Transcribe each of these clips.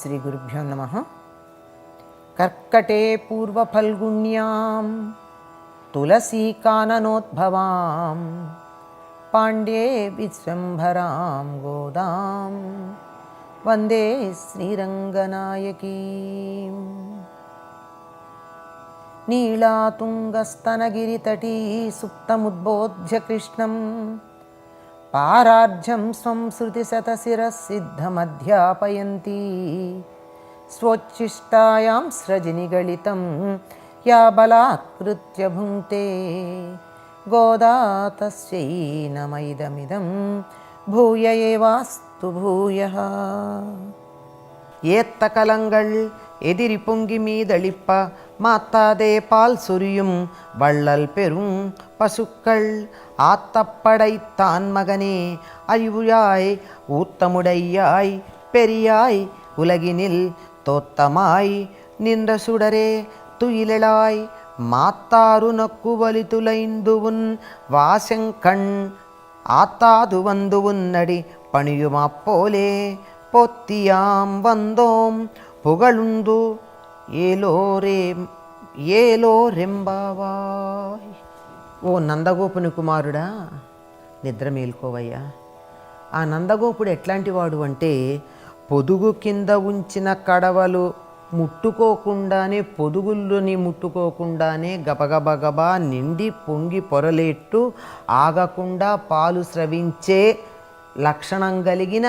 श्रीगुरुभ्यो नमः। कर्कटे पूर्वफल्गुण्यां तुलसीकाननोद्भवां पाण्ड्ये विश्वम्भरां गोदां वन्दे श्रीरङ्गनायकीम् नीलातुङ्गस्तनगिरितटी सुप्तमुद्बोध्य कृष्णं పారార్ఘ్యం స్వం శృతిశతశిరసిద్ధమధ్యాపయంతి స్వోచ్చిష్టాయాం స్రజనిగళితం యా బలాకృత్య భుంక్తే. గోదా తస్యై నమైదమిదం భూయ ఏవాస్తు భూయ. ఏత్తకలంగళ్ எதிரி பொங்கி மீதளிப்ப மாத்தாதே பால் சொரியும் வள்ளல் பெரும் பசுக்கள். ஆத்தப்படைத்தான் மகனே அறிவுயாய் ஊத்தமுடையாய் பெரியாய் உலகினில் தோத்தமாய் நின்ற சுடரே துயிலாய் மாத்தாரு நக்கு வலிதுலைந்து உன் வாசங்கண் ஆத்தாது வந்து உன்னடி பணியுமாப்போலே பொத்தியாம் வந்தோம். పొగలుందు ఏలో ರೇ ఏలో ರೆಂಬಾವಾಯ್ ఓ నందగోపుని కుమారుడా నిద్ర మేల్కోవయ్యా ఆ నందగోపుడు ఎట్లాంటి వాడు అంటే పొదుగు కింద ఉంచిన కడవలు ముట్టుకోకుండానే పొదుగుల్లోని ముట్టుకోకుండానే గబగబగబా నిండి పొంగి పొరలేట్టు ఆగకుండా పాలు స్రవించే లక్షణం కలిగిన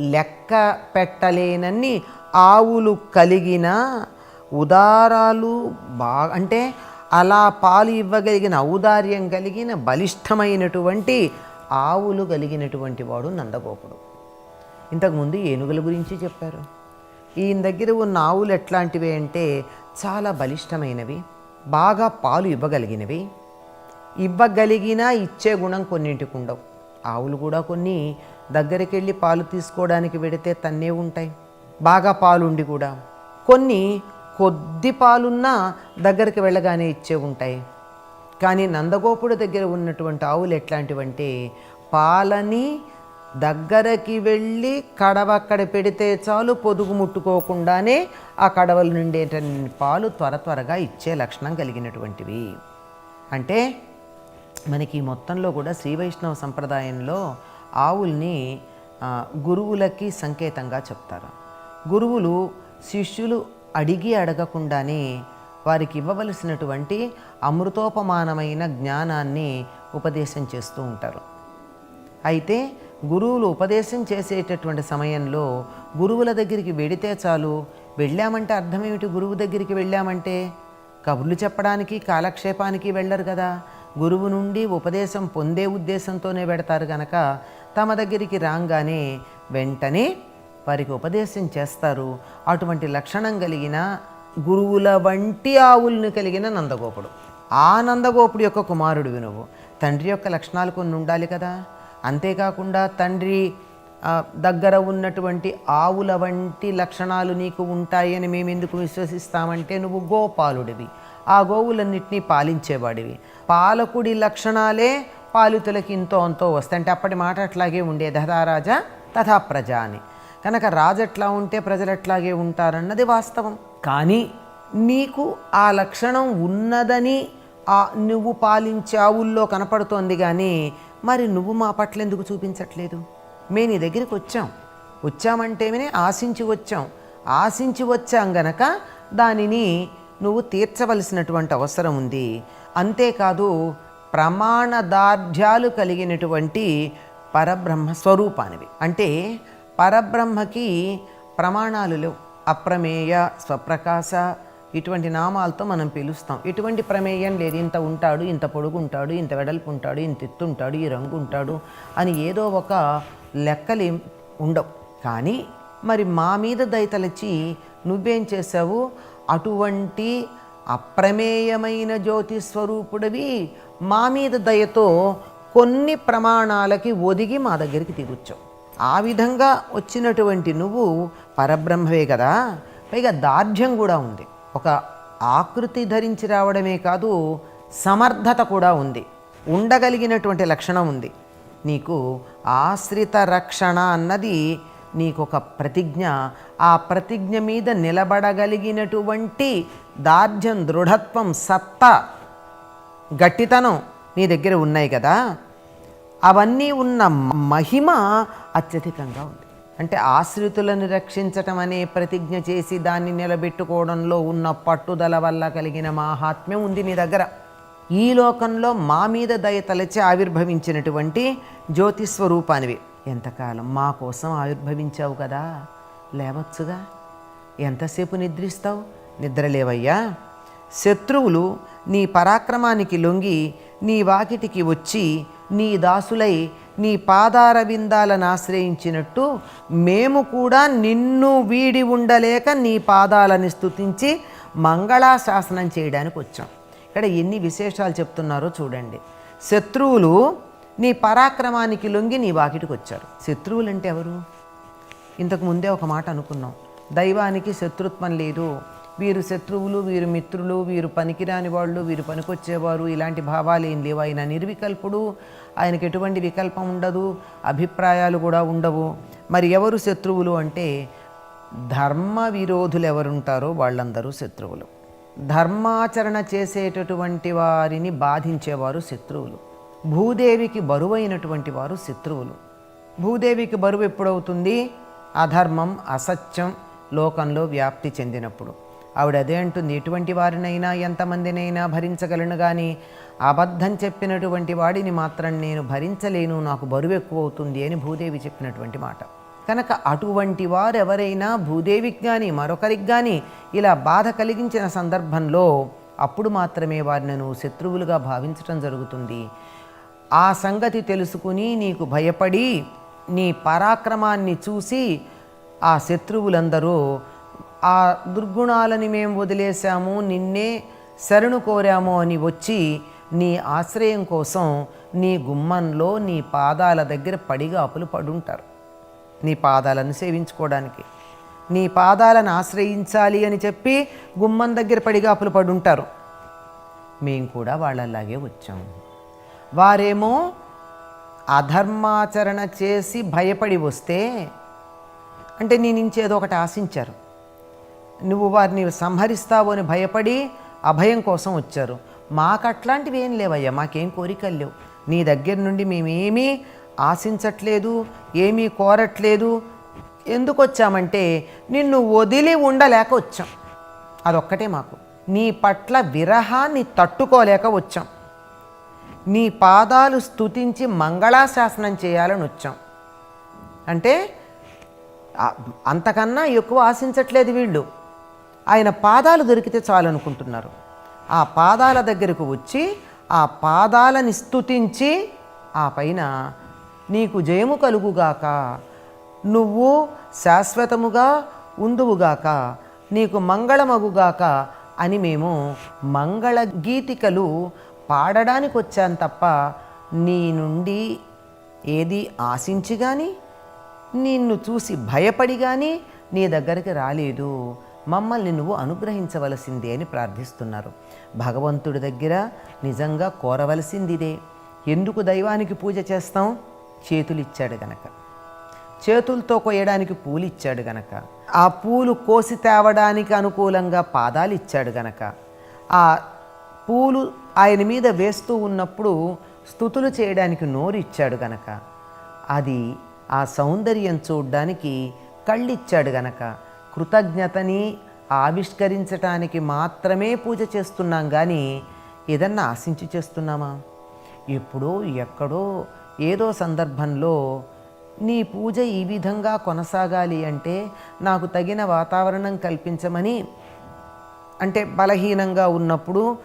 లెక్క పెట్టలేనన్ని ఆవులు కలిగిన ఉదారాలు బాగా అంటే అలా పాలు ఇవ్వగలిగిన ఔదార్యం కలిగిన బలిష్టమైనటువంటి ఆవులు కలిగినటువంటి వాడు నందగోపుడు ఇంతకుముందు ఏనుగుల గురించి చెప్పారు. ఈయన దగ్గర ఉన్న ఆవులు ఎట్లాంటివి అంటే చాలా బలిష్టమైనవి బాగా పాలు ఇవ్వగలిగినవి. ఇవ్వగలిగిన ఇచ్చే గుణం కొన్నింటికి ఉండవు. ఆవులు కూడా కొన్ని దగ్గరికి వెళ్ళి పాలు తీసుకోవడానికి వెడితే తన్నే ఉంటాయి. బాగా పాలుండి కూడా. కొన్ని కొద్ది పాలున్నా దగ్గరికి వెళ్ళగానే ఇచ్చే ఉంటాయి. కానీ నందగోపుడు దగ్గర ఉన్నటువంటి ఆవులు ఎట్లాంటివంటే పాలని దగ్గరకి వెళ్ళి కడవ అక్కడ పెడితే చాలు పొదుగు ముట్టుకోకుండానే ఆ కడవల నుండేటువంటి పాలు త్వర త్వరగా ఇచ్చే లక్షణం కలిగినటువంటివి. అంటే మనకి మొత్తంలో కూడా శ్రీ వైష్ణవ సంప్రదాయంలో ఆవుల్ని గురువులకి సంకేతంగా చెప్తారు. గురువులు శిష్యులు అడిగి అడగకుండానే వారికి ఇవ్వవలసినటువంటి అమృతోపమానమైన జ్ఞానాన్ని ఉపదేశం చేస్తూ ఉంటారు. అయితే గురువులు ఉపదేశం చేసేటటువంటి సమయంలో గురువుల దగ్గరికి వెడితే చాలు వెళ్ళామంటే అర్థం ఏమిటి గురువు దగ్గరికి వెళ్ళామంటే? కబుర్లు చెప్పడానికి కాలక్షేపానికి వెళ్ళరు కదా. గురువు నుండి ఉపదేశం పొందే ఉద్దేశంతోనే పెడతారు గనక తమ దగ్గరికి రాగానే వెంటనే వారికి ఉపదేశం చేస్తారు. అటువంటి లక్షణం కలిగిన గురువుల వంటి ఆవుల్ని కలిగిన నందగోపుడు. ఆ నందగోపుడు యొక్క కుమారుడివి నువ్వు. తండ్రి యొక్క లక్షణాలు కొన్ని ఉండాలి కదా. అంతేకాకుండా తండ్రి దగ్గర ఉన్నటువంటి ఆవుల వంటి లక్షణాలు నీకు ఉంటాయని మేమెందుకు విశ్వసిస్తామంటే నువ్వు గోపాలుడివి. ఆ గోవులన్నింటినీ పాలించేవాడివి. పాలకుడి లక్షణాలే పాలితులకి ఇంతో అంతో వస్తాయి అంటే అప్పటి మాట అట్లాగే ఉండే తథా రాజా తథా ప్రజ అని. కనుక రాజు ఎట్లా ఉంటే ప్రజలు ఎట్లాగే ఉంటారన్నది వాస్తవం. కానీ నీకు ఆ లక్షణం ఉన్నదని ఆ నువ్వు పాలించే ఆవుల్లో కనపడుతోంది కానీ మరి నువ్వు మా పట్ల ఎందుకు చూపించట్లేదు? మేము నీ దగ్గరికి వచ్చాం. వచ్చామంటేనే ఆశించి వచ్చాం. ఆశించి వచ్చాం గనక దానిని నువ్వు తీర్చవలసినటువంటి అవసరం ఉంది. అంతేకాదు ప్రమాణదార్ఢ్యాలు కలిగినటువంటి పరబ్రహ్మ స్వరూపానివి. అంటే పరబ్రహ్మకి ప్రమాణాలు లేవు. అప్రమేయ స్వప్రకాశ ఇటువంటి నామాలతో మనం పిలుస్తాం. ఎటువంటి ప్రమేయం లేదు. ఇంత ఉంటాడు ఇంత పొడుగుంటాడు ఇంత వెడల్పు ఉంటాడు ఇంత ఎత్తుంటాడు ఈ రంగు ఉంటాడు అని ఏదో ఒక లెక్కలు ఉండవు. కానీ మరి మా మీద దయతలచి నువ్వేం చేసావు అటువంటి అప్రమేయమైన జ్యోతి స్వరూపుడివి మా మీద దయతో కొన్ని ప్రమాణాలకి ఒదిగి మా దగ్గరికి దిగొచ్చావు ఆ విధంగా వచ్చినటువంటి నువ్వు పరబ్రహ్మవే కదా. పైగా దార్ఢ్యం కూడా ఉంది. ఒక ఆకృతి ధరించి రావడమే కాదు సమర్థత కూడా ఉంది. ఉండగలిగినటువంటి లక్షణం ఉంది. నీకు ఆశ్రిత రక్షణ అన్నది నీకొక ప్రతిజ్ఞ. ఆ ప్రతిజ్ఞ మీద నిలబడగలిగినటువంటి దార్ఢ్యం దృఢత్వం సత్త గట్టితనం నీ దగ్గర ఉన్నాయి కదా. అవన్నీ ఉన్న మహిమ అత్యధికంగా ఉంది. అంటే ఆశ్రితులను రక్షించటం అనే ప్రతిజ్ఞ చేసి దాన్ని నిలబెట్టుకోవడంలో ఉన్న పట్టుదల వల్ల కలిగిన మాహాత్మ్యం ఉంది నీ దగ్గర. ఈ లోకంలో మా మీద దయ తలచి ఆవిర్భవించినటువంటి జ్యోతిస్వరూపానివి. ఎంతకాలం మా కోసం ఆవిర్భవించావు కదా? లేవచ్చుగా? ఎంతసేపు నిద్రిస్తావు? నిద్రలేవయ్యా? శత్రువులు నీ పరాక్రమానికి లొంగి నీ వాకిటికి వచ్చి నీ దాసులై నీ పాదార విందాలను ఆశ్రయించినట్టు మేము కూడా నిన్ను వీడి ఉండలేక నీ పాదాలని స్తుతించి మంగళాశాసనం చేయడానికి వచ్చాం. ఇక్కడ ఎన్ని విశేషాలు చెప్తున్నారో చూడండి. శత్రువులు నీ పరాక్రమానికి లొంగి నీ బాకిటికి వచ్చారు శత్రువులు అంటే ఎవరు? ఇంతకు ముందే ఒక మాట అనుకున్నాం. దైవానికి శత్రుత్వం లేదు. వీరు శత్రువులు వీరు మిత్రులు వీరు పనికిరాని వాళ్ళు వీరు పనికొచ్చేవారు ఇలాంటి భావాలు ఏం లేవు. ఆయన నిర్వికల్పుడు ఆయనకి ఎటువంటి వికల్పం ఉండదు అభిప్రాయాలు కూడా ఉండవు. మరి ఎవరు శత్రువులు అంటే ధర్మ విరోధులు ఎవరుంటారో వాళ్ళందరూ శత్రువులు. ధర్మాచరణ చేసేటటువంటి వారిని బాధించేవారు శత్రువులు. భూదేవికి బరువైనటువంటి వారు శత్రువులు. భూదేవికి బరువు ఎప్పుడవుతుంది? అధర్మం అసత్యం లోకంలో వ్యాప్తి చెందినప్పుడు. ఆవిడ అదే అంటుంది ఎటువంటి వారినైనా ఎంతమందినైనా భరించగలను కానీ అబద్ధం చెప్పినటువంటి వాడిని మాత్రం నేను భరించలేను నాకు బరువు ఎక్కువ అవుతుంది అని భూదేవి చెప్పినటువంటి మాట. కనుక అటువంటి వారు ఎవరైనా భూదేవికి కానీ మరొకరికి కానీ ఇలా బాధ కలిగించిన సందర్భంలో అప్పుడు మాత్రమే వారిని నువ్వు శత్రువులుగా భావించటం జరుగుతుంది. ఆ సంగతి తెలుసుకుని నీకు భయపడి నీ పరాక్రమాన్ని చూసి ఆ శత్రువులందరూ ఆ దుర్గుణాలని మేము వదిలేశాము నిన్నే శరణు కోరాము అని వచ్చి నీ ఆశ్రయం కోసం నీ గుమ్మంలో నీ పాదాల దగ్గర పడిగాపులు పడుంటారు. నీ పాదాలను సేవించుకోవడానికి. నీ పాదాలను ఆశ్రయించాలి అని చెప్పి గుమ్మం దగ్గర పడిగాపులు పడుంటారు. మేము కూడా వాళ్ళలాగే వచ్చాము. వారేమో అధర్మాచరణ చేసి భయపడి వస్తే అంటే నీ నుంచి ఏదో ఒకటి ఆశించారు. నువ్వు వారిని సంహరిస్తావు అని భయపడి అభయం కోసం వచ్చారు. మాకు అట్లాంటివి ఏం లేవయ్యా మాకేం కోరికలు లేవు. నీ దగ్గర నుండి మేమేమీ ఆశించట్లేదు ఏమీ కోరట్లేదు. ఎందుకు వచ్చామంటే నిన్ను వదిలి ఉండలేక వచ్చాం. అదొక్కటే మాకు. నీ పట్ల విరహాన్ని తట్టుకోలేక వచ్చాం. నీ పాదాలు స్థుతించి మంగళాశాసనం చేయాలని వచ్చాం. అంటే అంతకన్నా ఎక్కువ ఆశించట్లేదు వీళ్ళు. ఆయన పాదాలు దొరికితే చాలు అనుకుంటున్నారు. ఆ పాదాల దగ్గరకు వచ్చి ఆ పాదాలని స్థుతించి ఆ పైన నీకు జయము కలుగుగాక నువ్వు శాశ్వతముగా ఉందువుగాక నీకు మంగళమగుగాక అని మేము మంగళ గీతికలు పాడడానికి వచ్చాను తప్ప నీ నుండి ఏది ఆశించి కానీ నిన్ను చూసి భయపడి కానీ నీ దగ్గరికి రాలేదు. మమ్మల్ని నువ్వు అనుగ్రహించవలసిందే అని ప్రార్థిస్తున్నారు. భగవంతుడి దగ్గర నిజంగా కోరవలసిందిదే. ఎందుకు దైవానికి పూజ చేస్తాం? చేతులు ఇచ్చాడు గనక. చేతులతో కొయ్యడానికి పూలు ఇచ్చాడు గనక. ఆ పూలు కోసి తేవడానికి అనుకూలంగా పాదాలు ఇచ్చాడు గనక. ఆ పూలు ఆయన మీద వేస్తూ ఉన్నప్పుడు స్థుతులు చేయడానికి నోరిచ్చాడు గనక. అది ఆ సౌందర్యం చూడ్డానికి కళ్ళిచ్చాడు గనక. కృతజ్ఞతని ఆవిష్కరించటానికి మాత్రమే పూజ చేస్తున్నాం కానీ ఏదన్నా ఆశించి చేస్తున్నామా? ఎప్పుడో ఎక్కడో ఏదో సందర్భంలో నీ పూజ ఈ విధంగా కొనసాగాలి అంటే నాకు తగిన వాతావరణం కల్పించమని అంటే బలహీనంగా ఉన్నప్పుడు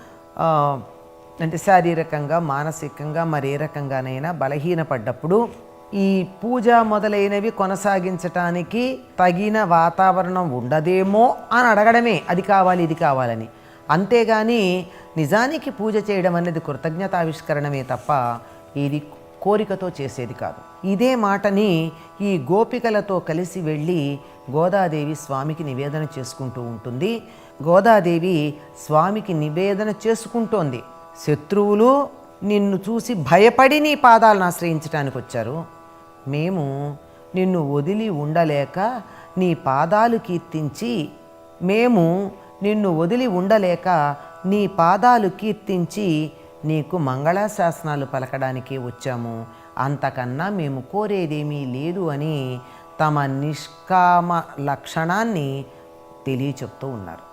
అంటే శారీరకంగా మానసికంగా మరే రకంగానైనా బలహీనపడ్డప్పుడు ఈ పూజ మొదలైనవి కొనసాగించటానికి తగిన వాతావరణం ఉండదేమో అని అడగడమే. అది కావాలి ఇది కావాలని. అంతేగాని నిజానికి పూజ చేయడం అనేది కృతజ్ఞతావిష్కరణమే తప్ప ఇది కోరికతో చేసేది కాదు. ఇదే మాటని ఈ గోపికలతో కలిసి వెళ్ళి గోదాదేవి స్వామికి నివేదన చేసుకుంటూ ఉంటుంది. గోదాదేవి స్వామికి నివేదన చేసుకుంటోంది. శత్రువులు నిన్ను చూసి భయపడి నీ పాదాలను ఆశ్రయించడానికి వచ్చారు మేము నిన్ను వదిలి ఉండలేక నీ పాదాలు కీర్తించి మేము నిన్ను వదిలి ఉండలేక నీ పాదాలు కీర్తించి నీకు మంగళాశాసనాలు పలకడానికి వచ్చాము. అంతకన్నా మేము కోరేదేమీ లేదు అని తమ నిష్కామ లక్షణాన్ని తెలియచెప్తూ ఉన్నారు.